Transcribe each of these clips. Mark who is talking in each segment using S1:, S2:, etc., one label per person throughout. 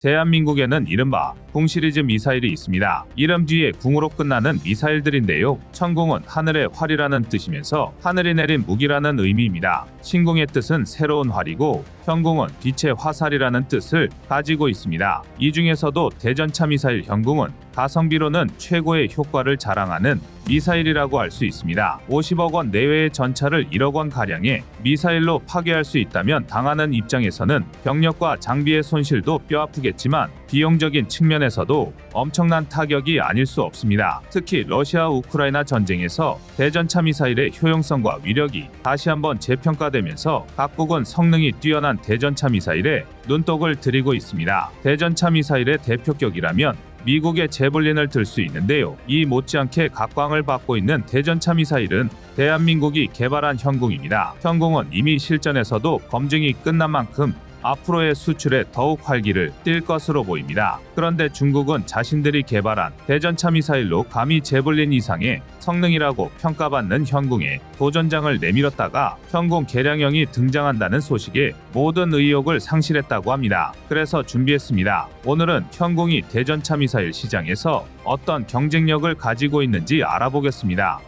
S1: 대한민국에는 이른바 궁시리즈 미사일이 있습니다. 이름 뒤에 궁으로 끝나는 미사일들인데요. 천궁은 하늘의 활이라는 뜻이면서 하늘이 내린 무기라는 의미입니다. 신궁의 뜻은 새로운 활이고 현궁은 빛의 화살이라는 뜻을 가지고 있습니다. 이 중에서도 대전차 미사일 현궁은 가성비로는 최고의 효과를 자랑하는 미사일이라고 할 수 있습니다. 50억 원 내외의 전차를 1억 원 가량의 미사일로 파괴할 수 있다면 당하는 입장에서는 병력과 장비의 손실도 뼈아프겠지만 비용적인 측면에서도 엄청난 타격이 아닐 수 없습니다. 특히 러시아 우크라이나 전쟁에서 대전차 미사일의 효용성과 위력이 다시 한번 재평가되면서 각국은 성능이 뛰어난 대전차 미사일에 눈독을 들이고 있습니다. 대전차 미사일의 대표격이라면 미국의 제블린을 들 수 있는데요. 이 못지않게 각광을 받고 있는 대전차 미사일은 대한민국이 개발한 현궁입니다. 현궁은 이미 실전에서도 검증이 끝난 만큼 앞으로의 수출에 더욱 활기를 띨 것으로 보입니다. 그런데 중국은 자신들이 개발한 대전차 미사일로 감히 제블린 이상의 성능이라고 평가받는 현궁에 도전장을 내밀었다가 현궁 개량형이 등장한다는 소식에 모든 의욕을 상실했다고 합니다. 그래서 준비했습니다. 오늘은 현궁이 대전차 미사일 시장에서 어떤 경쟁력을 가지고 있는지 알아보겠습니다.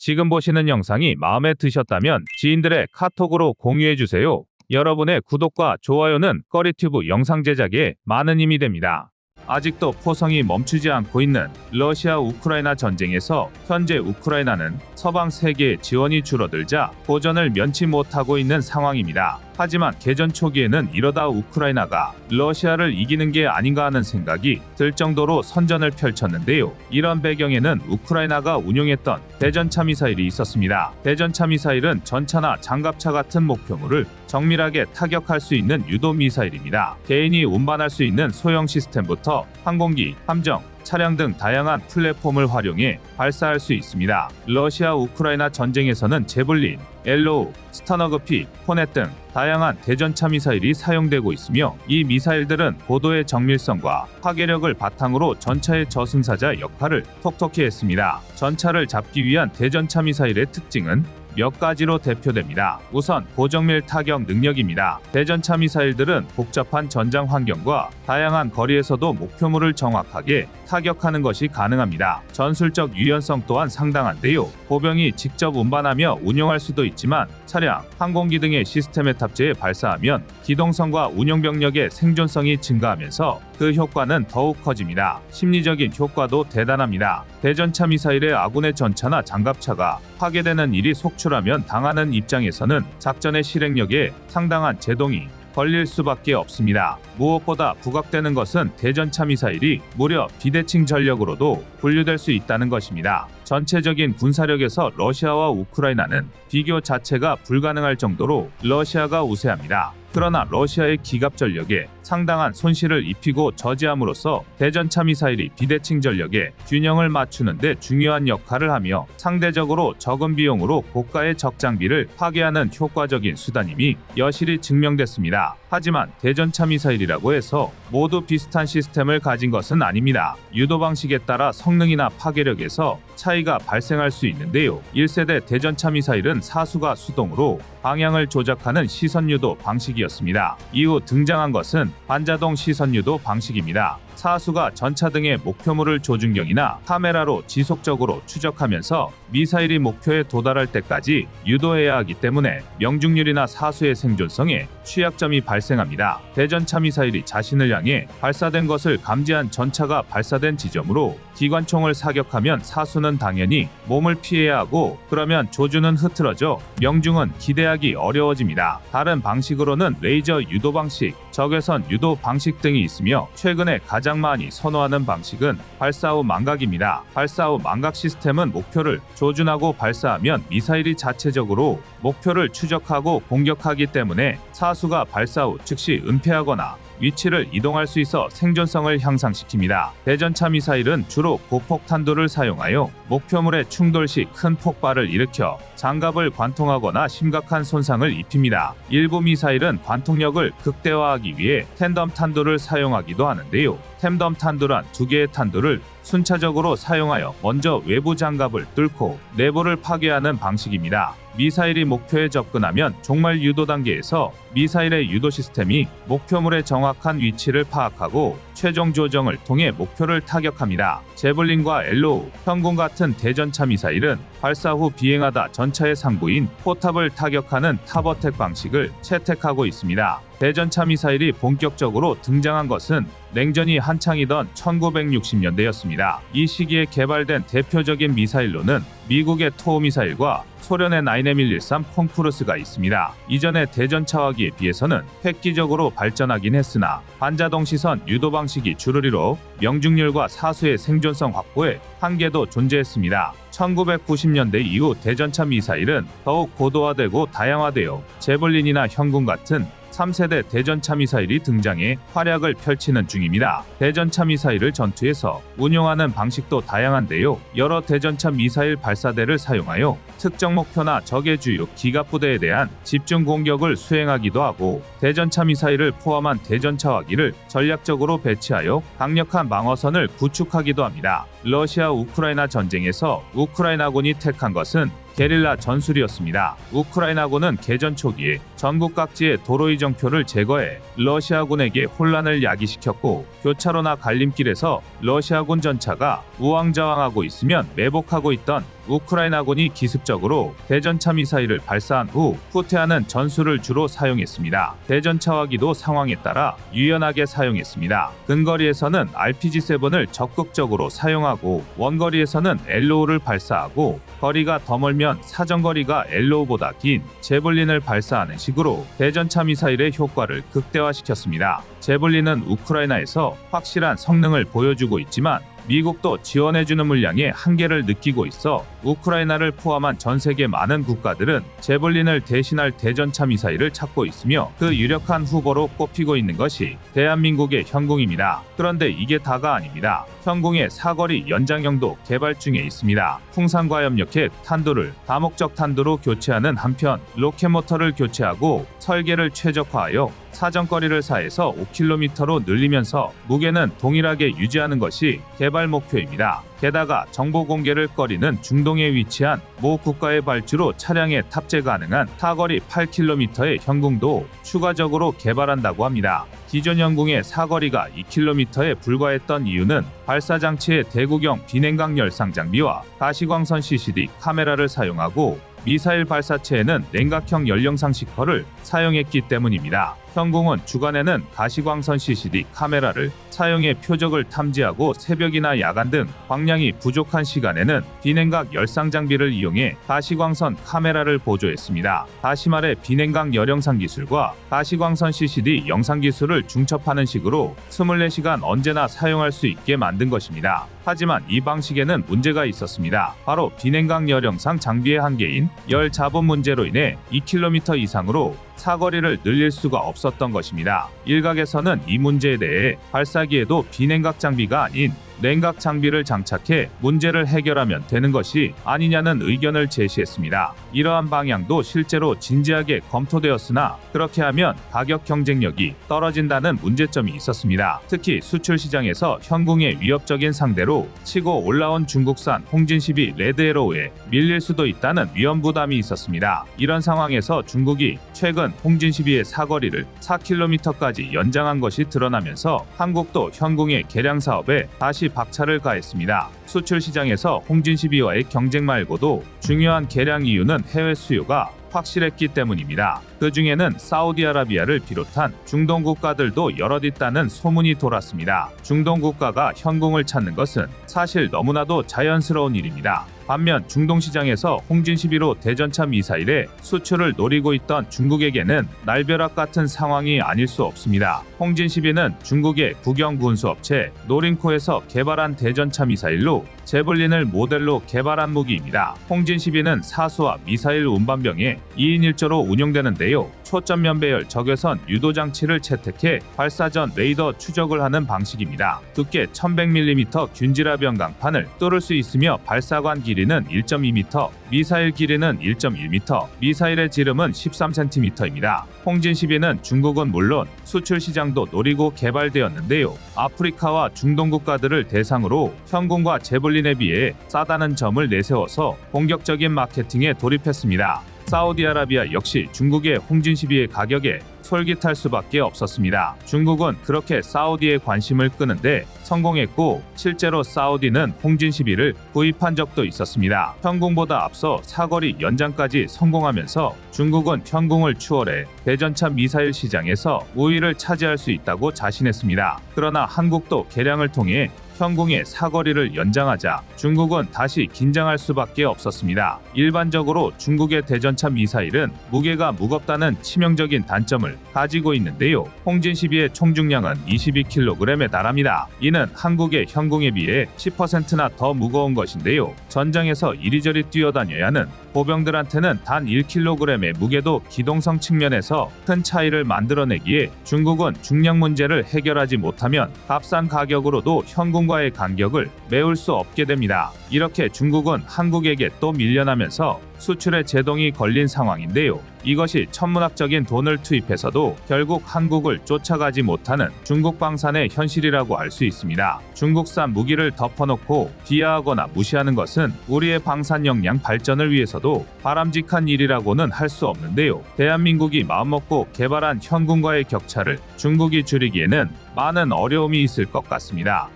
S1: 지금 보시는 영상이 마음에 드셨다면 지인들의 카톡으로 공유해 주세요. 여러분의 구독과 좋아요는 꺼리튜브 영상 제작에 많은 힘이 됩니다. 아직도 포성이 멈추지 않고 있는 러시아 우크라이나 전쟁에서 현재 우크라이나는 서방 세계의 지원이 줄어들자 고전을 면치 못하고 있는 상황입니다. 하지만 개전 초기에는 이러다 우크라이나가 러시아를 이기는 게 아닌가 하는 생각이 들 정도로 선전을 펼쳤는데요. 이런 배경에는 우크라이나가 운용했던 대전차 미사일이 있었습니다. 대전차 미사일은 전차나 장갑차 같은 목표물을 정밀하게 타격할 수 있는 유도 미사일입니다. 개인이 운반할 수 있는 소형 시스템부터 항공기, 함정, 차량 등 다양한 플랫폼을 활용해 발사할 수 있습니다. 러시아 우크라이나 전쟁에서는 제블린, 엘로우, 스타너그피, 포넷 등 다양한 대전차 미사일이 사용되고 있으며 이 미사일들은 고도의 정밀성과 파괴력을 바탕으로 전차의 저승사자 역할을 톡톡히 했습니다. 전차를 잡기 위한 대전차 미사일의 특징은 몇 가지로 대표됩니다. 우선 고정밀 타격 능력입니다. 대전차 미사일들은 복잡한 전장 환경과 다양한 거리에서도 목표물을 정확하게 타격하는 것이 가능합니다. 전술적 유연성 또한 상당한데요. 보병이 직접 운반하며 운용할 수도 있지만 차량, 항공기 등의 시스템에 탑재해 발사하면 기동성과 운용 병력의 생존성이 증가하면서 그 효과는 더욱 커집니다. 심리적인 효과도 대단합니다. 대전차 미사일의 아군의 전차나 장갑차가 파괴되는 일이 속출 하면 당하는 입장에서는 작전의 실행력에 상당한 제동이 걸릴 수밖에 없습니다. 무엇보다 부각되는 것은 대전차 미사일이 무려 비대칭 전력으로도 분류될 수 있다는 것입니다. 전체적인 군사력에서 러시아와 우크라이나는 비교 자체가 불가능할 정도로 러시아가 우세합니다. 그러나 러시아의 기갑 전력에 상당한 손실을 입히고 저지함으로써 대전차 미사일이 비대칭 전력에 균형을 맞추는 데 중요한 역할을 하며 상대적으로 적은 비용으로 고가의 적장비를 파괴하는 효과적인 수단임이 여실히 증명됐습니다. 하지만 대전차 미사일이라고 해서 모두 비슷한 시스템을 가진 것은 아닙니다. 유도 방식에 따라 성능이나 파괴력에서 차이가 발생할 수 있는데요. 1세대 대전차 미사일은 사수가 수동으로 방향을 조작하는 시선 유도 방식이었습니다. 이후 등장한 것은 반자동 시선 유도 방식입니다. 사수가 전차 등의 목표물을 조준경이나 카메라로 지속적으로 추적하면서 미사일이 목표에 도달할 때까지 유도해야 하기 때문에 명중률이나 사수의 생존성에 취약점이 발생합니다. 대전 차 미사일이 자신을 향해 발사된 것을 감지한 전차가 발사된 지점으로 기관총을 사격하면 사수는 당연히 몸을 피해야 하고 그러면 조준은 흐트러져 명중은 기대하기 어려워집니다. 다른 방식으로는 레이저 유도 방식, 적외선 유도 방식 등이 있으며 최근에 가장 많이 선호하는 방식은 발사 후 망각입니다. 발사 후 망각 시스템은 목표를 조준하고 발사하면 미사일이 자체적으로 목표를 추적하고 공격하기 때문에 사수 가 발사 후 즉시 은폐하거나 위치를 이동할 수 있어 생존성을 향상시킵니다. 대전차 미사일은 주로 고폭탄도를 사용하여 목표물의 충돌 시 큰 폭발을 일으켜 장갑을 관통하거나 심각한 손상을 입힙니다. 일부 미사일은 관통력을 극대화하기 위해 텐덤 탄도를 사용하기도 하는데요. 템덤 탄두란 두 개의 탄두를 순차적으로 사용하여 먼저 외부 장갑을 뚫고 내부를 파괴하는 방식입니다. 미사일이 목표에 접근하면 종말 유도 단계에서 미사일의 유도 시스템이 목표물의 정확한 위치를 파악하고 최종 조정을 통해 목표를 타격합니다. 제블린과 엘로우, 현궁 같은 대전차 미사일은 발사 후 비행하다 전차의 상부인 포탑을 타격하는 탑어택 방식을 채택하고 있습니다. 대전차 미사일이 본격적으로 등장한 것은 냉전이 한창이던 1960년대였습니다. 이 시기에 개발된 대표적인 미사일로는 미국의 토우 미사일과 소련의 9M113 콩쿠르스가 있습니다. 이전의 대전 차화기에 비해서는 획기적으로 발전하긴 했으나 반자동 시선 유도 방식이 이뤄 명중률과 사수의 생존성 확보에 한계도 존재했습니다. 1990년대 이후 대전차 미사일은 더욱 고도화되고 다양화되어 제블린이나 현궁 같은 3세대 대전차 미사일이 등장해 활약을 펼치는 중입니다. 대전차 미사일을 전투에서 운용하는 방식도 다양한데요. 여러 대전차 미사일 발사대를 사용하여 특정 목표나 적의 주요 기갑부대에 대한 집중 공격을 수행하기도 하고 대전차 미사일을 포함한 대전차화기를 전략적으로 배치하여 강력한 방어선을 구축하기도 합니다. 러시아 우크라이나 전쟁에서 우크라이나군이 택한 것은 게릴라 전술이었습니다. 우크라이나군은 개전 초기에 전국 각지의 도로 이정표를 제거해 러시아군에게 혼란을 야기시켰고 교차로나 갈림길에서 러시아군 전차가 우왕좌왕하고 있으면 매복하고 있던 우크라이나군이 기습적으로 대전차 미사일을 발사한 후 후퇴하는 전술을 주로 사용했습니다. 대전차화기도 상황에 따라 유연하게 사용했습니다. 근거리에서는 RPG-7을 적극적으로 사용하고 원거리에서는 엘로우를 발사하고 거리가 더 멀면 사정거리가 엘로우보다 긴 제블린을 발사하는 식으로 대전차 미사일의 효과를 극대화시켰습니다. 제블린은 우크라이나에서 확실한 성능을 보여주고 있지만 미국도 지원해주는 물량의 한계를 느끼고 있어 우크라이나를 포함한 전 세계 많은 국가들은 제블린을 대신할 대전차 미사일을 찾고 있으며 그 유력한 후보로 꼽히고 있는 것이 대한민국의 현궁입니다. 그런데 이게 다가 아닙니다. 현궁의 사거리 연장형도 개발 중에 있습니다. 풍산과 협력해 탄두를 다목적 탄두로 교체하는 한편 로켓 모터를 교체하고 설계를 최적화하여 사정거리를 4에서 5km로 늘리면서 무게는 동일하게 유지하는 것이 개발 목표입니다. 게다가 정보 공개를 꺼리는 중동에 위치한 모 국가의 발주로 차량에 탑재 가능한 타거리 8km의 현궁도 추가적으로 개발한다고 합니다. 기존 현궁의 사거리가 2km에 불과했던 이유는 발사 장치의 대구경 비냉각 열상 장비와 가시광선 CCD 카메라를 사용하고 미사일 발사체에는 냉각형 연령상 시커를 사용했기 때문입니다. 현궁은 주간에는 가시광선 CCD 카메라를 사용해 표적을 탐지하고 새벽이나 야간 등 광량이 부족한 시간에는 비냉각 열상 장비를 이용해 가시광선 카메라를 보조했습니다. 다시 말해 비냉각 열영상 기술과 가시광선 CCD 영상 기술을 중첩하는 식으로 24시간 언제나 사용할 수 있게 만든 것입니다. 하지만 이 방식에는 문제가 있었습니다. 바로 비냉각 열영상 장비의 한계인 열 자본 문제로 인해 2km 이상으로 사거리를 늘릴 수가 없었던 것입니다. 일각에서는 이 문제에 대해 발사기에도 비냉각 장비가 아닌 냉각 장비를 장착해 문제를 해결하면 되는 것이 아니냐는 의견을 제시했습니다. 이러한 방향도 실제로 진지하게 검토되었으나 그렇게 하면 가격 경쟁력이 떨어진다는 문제점이 있었습니다. 특히 수출 시장에서 현궁의 위협적인 상대로 치고 올라온 중국산 홍진12 레드에로우에 밀릴 수도 있다는 위험 부담이 있었습니다. 이런 상황에서 중국이 최근 홍진12의 사거리를 4km까지 연장한 것이 드러나면서 한국도 현궁의 개량 사업에 다시 박차를 가했습니다. 수출 시장에서 홍진 12와의 경쟁 말고도 중요한 개량 이유는 해외 수요가 확실했기 때문입니다. 그 중에는 사우디아라비아를 비롯한 중동 국가들도 여럿 있다는 소문이 돌았습니다. 중동 국가가 현궁을 찾는 것은 사실 너무나도 자연스러운 일입니다. 반면 중동 시장에서 홍진 11호 대전차 미사일의 수출을 노리고 있던 중국에게는 날벼락 같은 상황이 아닐 수 없습니다. 홍진 12는 중국의 국영 군수업체 노린코에서 개발한 대전차 미사일로 제블린을 모델로 개발한 무기입니다. 홍진 12는 사수와 미사일 운반병에 2인 1조로 운용되는데요. 초점 면배열 적외선 유도 장치를 채택해 발사 전 레이더 추적을 하는 방식입니다. 두께 1100mm 균질화 변강판을 뚫을 수 있으며 발사관 길이 길이는 1.2m, 미사일 길이는 1.1m, 미사일의 지름은 13cm입니다. 홍진 12는 중국은 물론 수출 시장도 노리고 개발되었는데요. 아프리카와 중동 국가들을 대상으로 현군과 제블린에 비해 싸다는 점을 내세워서 공격적인 마케팅에 돌입했습니다. 사우디아라비아 역시 중국의 홍진 12의 가격에 솔깃할 수밖에 없었습니다. 중국은 그렇게 사우디에 관심을 끄는데 성공했고 실제로 사우디는 홍진 12를 구입한 적도 있었습니다. 현궁보다 앞서 사거리 연장까지 성공하면서 중국은 현궁을 추월해 대전차 미사일 시장에서 우위를 차지할 수 있다고 자신했습니다. 그러나 한국도 개량을 통해 현궁의 사거리를 연장하자 중국은 다시 긴장할 수밖에 없었습니다. 일반적으로 중국의 대전차 미사일은 무게가 무겁다는 치명적인 단점을 가지고 있는데요. 홍진 12의 총중량은 22kg에 달합니다. 이는 한국의 현궁에 비해 10%나 더 무거운 것인데요. 전장에서 이리저리 뛰어다녀야 하는 보병들한테는 단 1kg의 무게도 기동성 측면에서 큰 차이를 만들어내기에 중국은 중량 문제를 해결하지 못하면 값싼 가격으로도 현군과의 간격을 메울 수 없게 됩니다. 이렇게 중국은 한국에게 또 밀려나면서 수출에 제동이 걸린 상황인데요. 이것이 천문학적인 돈을 투입해서도 결국 한국을 쫓아가지 못하는 중국 방산의 현실이라고 알 수 있습니다. 중국산 무기를 덮어놓고 비하하거나 무시하는 것은 우리의 방산 역량 발전을 위해서도 바람직한 일이라고는 할 수 없는데요. 대한민국이 마음먹고 개발한 현군과의 격차를 중국이 줄이기에는 많은 어려움이 있을 것 같습니다.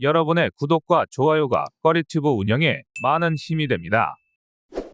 S1: 여러분의 구독과 좋아요가 꺼리튜브 운영에 많은 힘이 됩니다.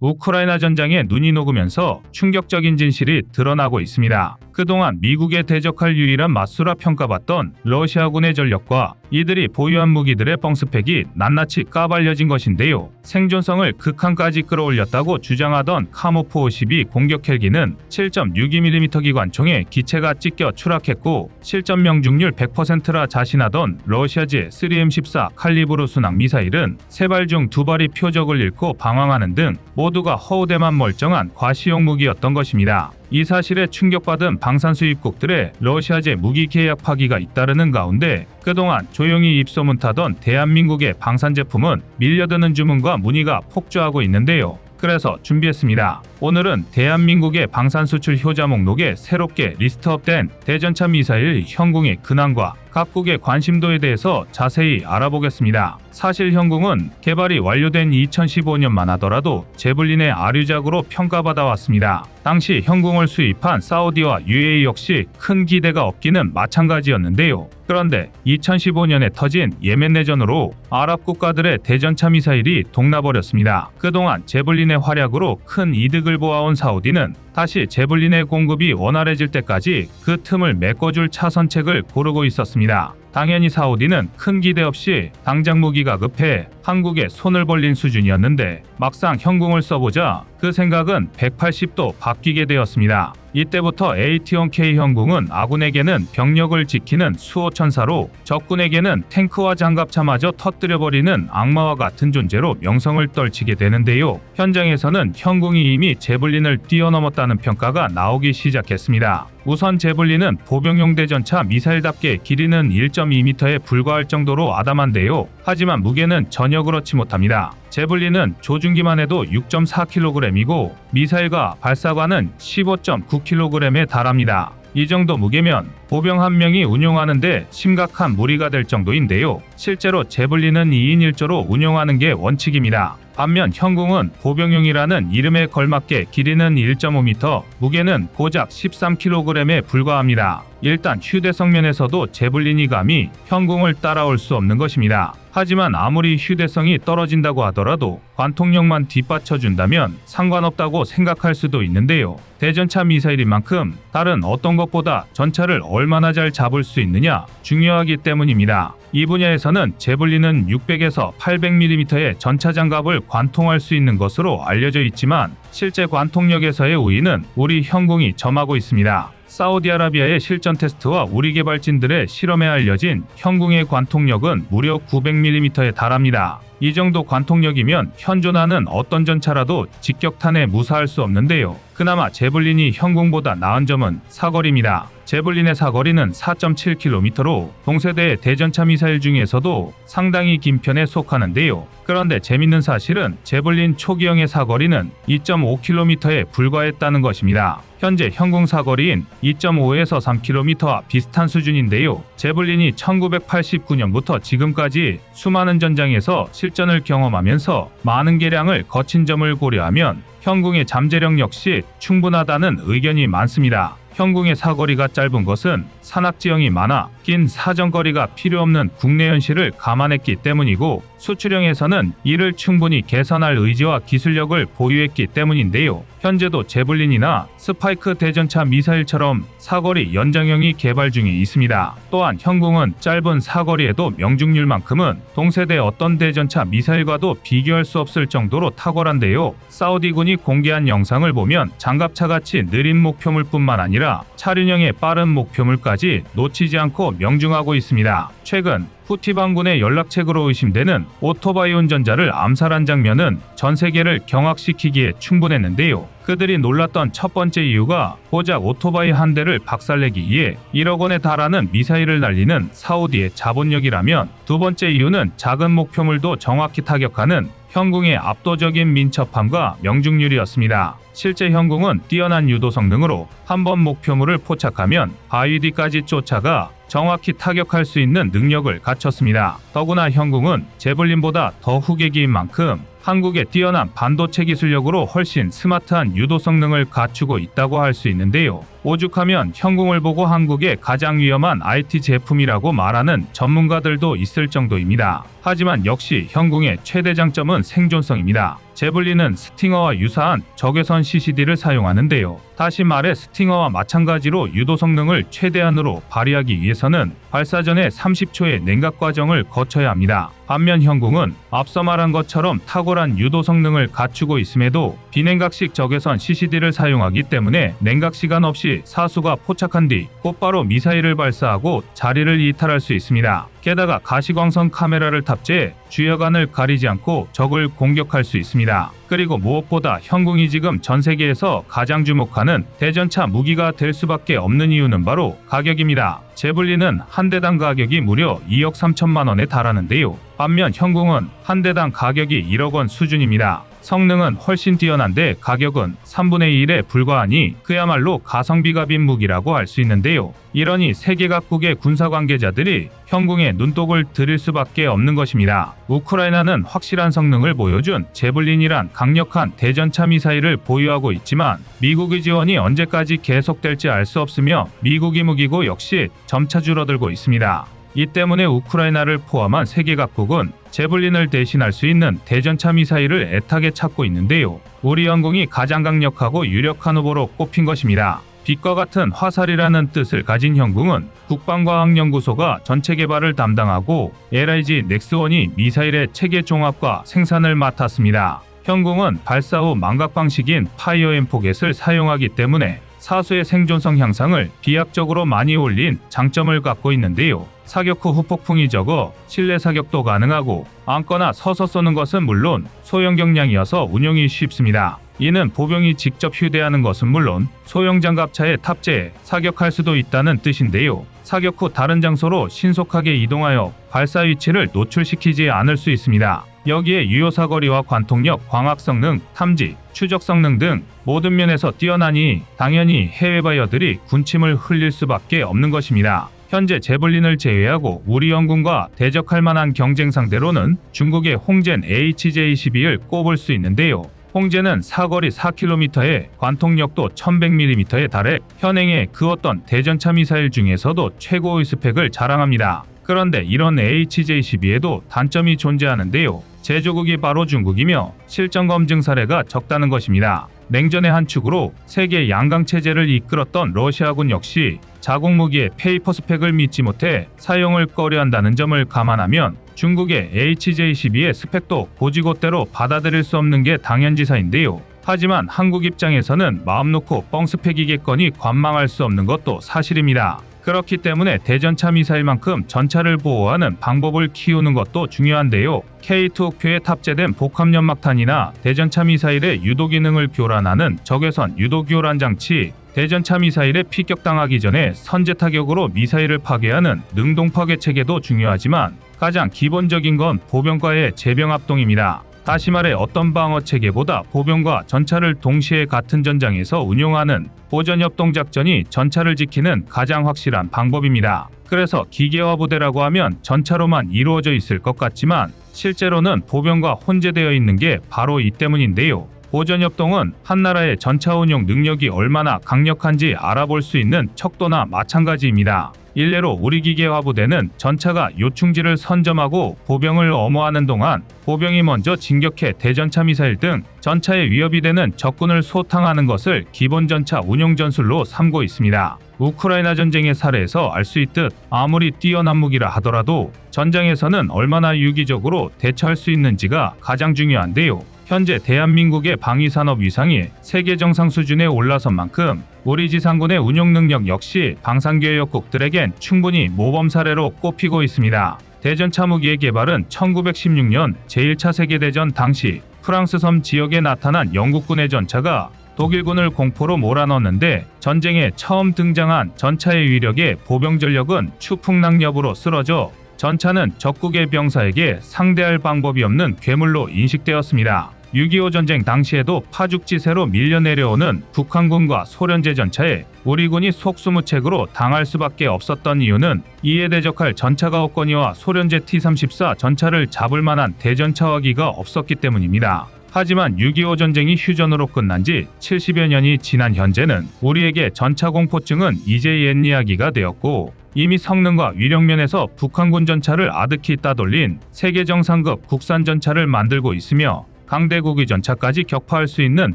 S1: 우크라이나 전장에 눈이 녹으면서 충격적인 진실이 드러나고 있습니다. 그동안 미국에 대적할 유일한 맞수라 평가받던 러시아군의 전력과 이들이 보유한 무기들의 뻥스펙이 낱낱이 까발려진 것인데요. 생존성을 극한까지 끌어올렸다고 주장하던 카모프 52 공격 헬기는 7.62mm 기관총에 기체가 찢겨 추락했고 실전 명중률 100%라 자신하던 러시아제 3M14 칼리브르 순항 미사일은 세 발 중 두 발이 표적을 잃고 방황하는 등 모두가 허우대만 멀쩡한 과시용 무기였던 것입니다. 이 사실에 충격받은 방산 수입국들의 러시아제 무기 계약 파기가 잇따르는 가운데 그동안 조용히 입소문 타던 대한민국의 방산 제품은 밀려드는 주문과 문의가 폭주하고 있는데요. 그래서 준비했습니다. 오늘은 대한민국의 방산 수출 효자 목록에 새롭게 리스트업된 대전차 미사일 현궁의 근황과 각국의 관심도에 대해서 자세히 알아보겠습니다. 사실 현궁은 개발이 완료된 2015년만 하더라도 제블린의 아류작으로 평가받아 왔습니다. 당시 현궁을 수입한 사우디와 UAE 역시 큰 기대가 없기는 마찬가지였는데요. 그런데 2015년에 터진 예멘 내전으로 아랍 국가들의 대전차 미사일이 동나버렸습니다. 그동안 제블린의 활약으로 큰 이득을 보아온 사우디는 다시 제블린의 공급이 원활해질 때까지 그 틈을 메꿔줄 차선책을 고르고 있었습니다. 당연히 사우디는 큰 기대 없이 당장 무기가 급해 한국에 손을 벌린 수준이었는데 막상 현궁을 써보자 그 생각은 180도 바뀌게 되었습니다. 이때부터 AT1K 현궁은 아군에게는 병력을 지키는 수호천사로 적군에게는 탱크와 장갑차마저 터뜨려버리는 악마와 같은 존재로 명성을 떨치게 되는데요. 현장에서는 현궁이 이미 제블린을 뛰어넘었다는 평가가 나오기 시작했습니다. 우선 제블린은 보병용 대전차 미사일답게 길이는 1.2m에 불과할 정도로 아담한데요. 하지만 무게는 전혀 그렇지 못합니다. 제블린은 조준기만 해도 6.4kg이고 미사일과 발사관은 15.9kg에 달합니다. 이 정도 무게면 보병 한 명이 운용하는데 심각한 무리가 될 정도인데요. 실제로 제블린은 2인 1조로 운용하는 게 원칙입니다. 반면 현궁은 보병용이라는 이름에 걸맞게 길이는 1.5m, 무게는 고작 13kg에 불과합니다. 일단 휴대성 면에서도 제블린이 감히 현궁을 따라올 수 없는 것입니다. 하지만 아무리 휴대성이 떨어진다고 하더라도 관통력만 뒷받쳐준다면 상관없다고 생각할 수도 있는데요. 대전차 미사일인 만큼 다른 어떤 것보다 전차를 얼마나 잘 잡을 수 있느냐 중요하기 때문입니다. 이 분야에서는 제블린은 600에서 800mm의 전차 장갑을 관통할 수 있는 것으로 알려져 있지만 실제 관통력에서의 우위는 우리 현궁이 점하고 있습니다. 사우디아라비아의 실전 테스트와 우리 개발진들의 실험에 알려진 현궁의 관통력은 무려 900mm에 달합니다. 이 정도 관통력이면 현존하는 어떤 전차라도 직격탄에 무사할 수 없는데요. 그나마 제블린이 현궁보다 나은 점은 사거리입니다. 제블린의 사거리는 4.7km로 동세대의 대전차 미사일 중에서도 상당히 긴 편에 속하는데요. 그런데 재밌는 사실은 제블린 초기형의 사거리는 2.5km에 불과했다는 것입니다. 현재 현궁 사거리인 2.5에서 3km와 비슷한 수준인데요. 제블린이 1989년부터 지금까지 수많은 전장에서 실전을 경험하면서 많은 개량을 거친 점을 고려하면 현궁의 잠재력 역시 충분하다는 의견이 많습니다. 현궁의 사거리가 짧은 것은 산악 지형이 많아 긴 사정거리가 필요 없는 국내 현실을 감안했기 때문이고 수출형에서는 이를 충분히 개선할 의지와 기술력을 보유했기 때문인데요. 현재도 제블린이나 스파이크 대전차 미사일처럼 사거리 연장형이 개발 중에 있습니다. 또한 현궁은 짧은 사거리에도 명중률만큼은 동세대 어떤 대전차 미사일과도 비교할 수 없을 정도로 탁월한데요. 사우디군이 공개한 영상을 보면 장갑차같이 느린 목표물뿐만 아니라 차륜형의 빠른 목표물까지 놓치지 않고 명중하고 있습니다. 최근 후티 반군의 연락책으로 의심되는 오토바이 운전자를 암살한 장면은 전 세계를 경악시키기에 충분했는데요. 그들이 놀랐던 첫 번째 이유가 고작 오토바이 한 대를 박살내기 위해 1억 원에 달하는 미사일을 날리는 사우디의 자본력이라면 두 번째 이유는 작은 목표물도 정확히 타격하는 현궁의 압도적인 민첩함과 명중률이었습니다. 실제 현궁은 뛰어난 유도 성능으로 한 번 목표물을 포착하면 바위 뒤까지 쫓아가 정확히 타격할 수 있는 능력을 갖췄습니다. 더구나 현궁은 제블린보다 더 후계기인 만큼 한국의 뛰어난 반도체 기술력으로 훨씬 스마트한 유도 성능을 갖추고 있다고 할 수 있는데요. 오죽하면 현궁을 보고 한국의 가장 위험한 IT 제품이라고 말하는 전문가들도 있을 정도입니다. 하지만 역시 현궁의 최대 장점은 생존성입니다. 제블린은 스팅어와 유사한 적외선 CCD를 사용하는데요. 다시 말해 스팅어와 마찬가지로 유도 성능을 최대한으로 발휘하기 위해서는 발사 전에 30초의 냉각 과정을 거쳐야 합니다. 반면 현궁은 앞서 말한 것처럼 탁월한 유도 성능을 갖추고 있음에도 비냉각식 적외선 CCD를 사용하기 때문에 냉각 시간 없이 사수가 포착한 뒤 곧바로 미사일을 발사하고 자리를 이탈할 수 있습니다. 게다가 가시광선 카메라를 탑재해 주여간을 가리지 않고 적을 공격할 수 있습니다. 그리고 무엇보다 현궁이 지금 전 세계에서 가장 주목하는 대전차 무기가 될 수밖에 없는 이유는 바로 가격입니다. 제블린은 한 대당 가격이 무려 2억 3천만 원에 달하는데요. 반면 현궁은 한 대당 가격이 1억 원 수준입니다. 성능은 훨씬 뛰어난데 가격은 3분의 1에 불과하니 그야말로 가성비가 빈 무기라고 할 수 있는데요. 이러니 세계 각국의 군사 관계자들이 현궁에 눈독을 들일 수밖에 없는 것입니다. 우크라이나는 확실한 성능을 보여준 제블린이란 강력한 대전차 미사일을 보유하고 있지만 미국의 지원이 언제까지 계속될지 알 수 없으며 미국이 무기고 역시 점차 줄어들고 있습니다. 이 때문에 우크라이나를 포함한 세계 각국은 제블린을 대신할 수 있는 대전차 미사일을 애타게 찾고 있는데요. 우리 영공이 가장 강력하고 유력한 후보로 꼽힌 것입니다. 빛과 같은 화살이라는 뜻을 가진 현궁은 국방과학연구소가 전체 개발을 담당하고 LIG 넥스원이 미사일의 체계 종합과 생산을 맡았습니다. 현궁은 발사 후 망각 방식인 파이어 앤 포겟을 사용하기 때문에 사수의 생존성 향상을 비약적으로 많이 올린 장점을 갖고 있는데요. 사격 후 후폭풍이 적어 실내 사격도 가능하고 앉거나 서서 쏘는 것은 물론 소형 경량이어서 운용이 쉽습니다. 이는 보병이 직접 휴대하는 것은 물론 소형 장갑차에 탑재해 사격할 수도 있다는 뜻인데요. 사격 후 다른 장소로 신속하게 이동하여 발사 위치를 노출시키지 않을 수 있습니다. 여기에 유효 사거리와 관통력, 광학 성능, 탐지, 추적 성능 등 모든 면에서 뛰어나니 당연히 해외 바이어들이 군침을 흘릴 수밖에 없는 것입니다. 현재 제블린을 제외하고 우리 영군과 대적할 만한 경쟁 상대로는 중국의 홍젠 HJ-12를 꼽을 수 있는데요. 홍제는 사거리 4km에 관통력도 1100mm에 달해 현행의 그 어떤 대전차 미사일 중에서도 최고의 스펙을 자랑합니다. 그런데 이런 HJ-12에도 단점이 존재하는데요. 제조국이 바로 중국이며 실전 검증 사례가 적다는 것입니다. 냉전의 한 축으로 세계 양강 체제를 이끌었던 러시아군 역시 자국 무기의 페이퍼 스펙을 믿지 못해 사용을 꺼려한다는 점을 감안하면 중국의 HJ-12의 스펙도 고지고대로 받아들일 수 없는 게 당연지사인데요. 하지만 한국 입장에서는 마음 놓고 뻥 스펙이겠거니 관망할 수 없는 것도 사실입니다. 그렇기 때문에 대전차 미사일만큼 전차를 보호하는 방법을 키우는 것도 중요한데요. K2 옥표에 탑재된 복합 연막탄이나 대전차 미사일의 유도 기능을 교란하는 적외선 유도 교란 장치 대전차 미사일에 피격당하기 전에 선제 타격으로 미사일을 파괴하는 능동 파괴 체계도 중요하지만 가장 기본적인 건 보병과의 재병 합동입니다. 다시 말해 어떤 방어 체계보다 보병과 전차를 동시에 같은 전장에서 운용하는 보전 협동 작전이 전차를 지키는 가장 확실한 방법입니다. 그래서 기계화 부대라고 하면 전차로만 이루어져 있을 것 같지만 실제로는 보병과 혼재되어 있는 게 바로 이 때문인데요. 보전 협동은 한 나라의 전차 운용 능력이 얼마나 강력한지 알아볼 수 있는 척도나 마찬가지입니다. 일례로 우리 기계화 부대는 전차가 요충지를 선점하고 보병을 엄호하는 동안 보병이 먼저 진격해 대전차 미사일 등 전차에 위협이 되는 적군을 소탕하는 것을 기본 전차 운용 전술로 삼고 있습니다. 우크라이나 전쟁의 사례에서 알 수 있듯 아무리 뛰어난 무기라 하더라도 전장에서는 얼마나 유기적으로 대처할 수 있는지가 가장 중요한데요. 현재 대한민국의 방위산업 위상이 세계 정상 수준에 올라선 만큼 우리 지상군의 운용 능력 역시 방산교역국들에겐 충분히 모범 사례로 꼽히고 있습니다. 대전 차 무기의 개발은 1916년 제1차 세계대전 당시 프랑스 섬 지역에 나타난 영국군의 전차가 독일군을 공포로 몰아넣었는데 전쟁에 처음 등장한 전차의 위력에 보병 전력은 추풍낙엽으로 쓰러져 전차는 적국의 병사에게 상대할 방법이 없는 괴물로 인식되었습니다. 6.25 전쟁 당시에도 파죽지세로 밀려 내려오는 북한군과 소련제 전차에 우리 군이 속수무책으로 당할 수밖에 없었던 이유는 이에 대적할 전차가 없거니와 소련제 T-34 전차를 잡을 만한 대전차화기가 없었기 때문입니다. 하지만 6.25 전쟁이 휴전으로 끝난 지 70여 년이 지난 현재는 우리에게 전차 공포증은 이제 옛 이야기가 되었고 이미 성능과 위력면에서 북한군 전차를 아득히 따돌린 세계 정상급 국산 전차를 만들고 있으며 강대국의 전차까지 격파할 수 있는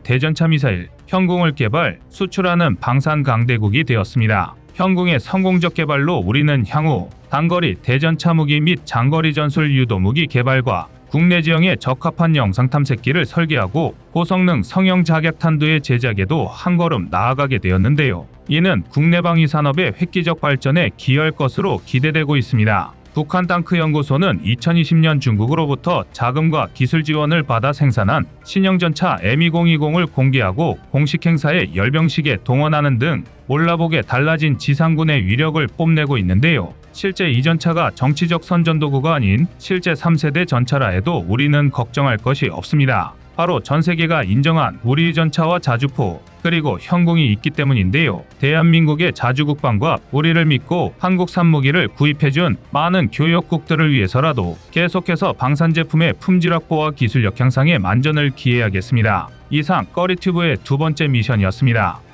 S1: 대전차 미사일 현궁을 개발, 수출하는 방산 강대국이 되었습니다. 현궁의 성공적 개발로 우리는 향후 단거리 대전차 무기 및 장거리 전술 유도 무기 개발과 국내 지형에 적합한 영상 탐색기를 설계하고 고성능 성형 자격 탄두의 제작에도 한 걸음 나아가게 되었는데요. 이는 국내 방위 산업의 획기적 발전에 기여할 것으로 기대되고 있습니다. 북한 땅크 연구소는 2020년 중국으로부터 자금과 기술 지원을 받아 생산한 신형 전차 M2020을 공개하고 공식 행사에 열병식에 동원하는 등 몰라보게 달라진 지상군의 위력을 뽐내고 있는데요. 실제 이 전차가 정치적 선전도구가 아닌 실제 3세대 전차라 해도 우리는 걱정할 것이 없습니다. 바로 전 세계가 인정한 우리 전차와 자주포 그리고 현궁이 있기 때문인데요. 대한민국의 자주국방과 우리를 믿고 한국산 무기를 구입해준 많은 교역국들을 위해서라도 계속해서 방산 제품의 품질 확보와 기술력 향상에 만전을 기해야겠습니다. 이상 꺼리튜브의 두 번째 미션이었습니다.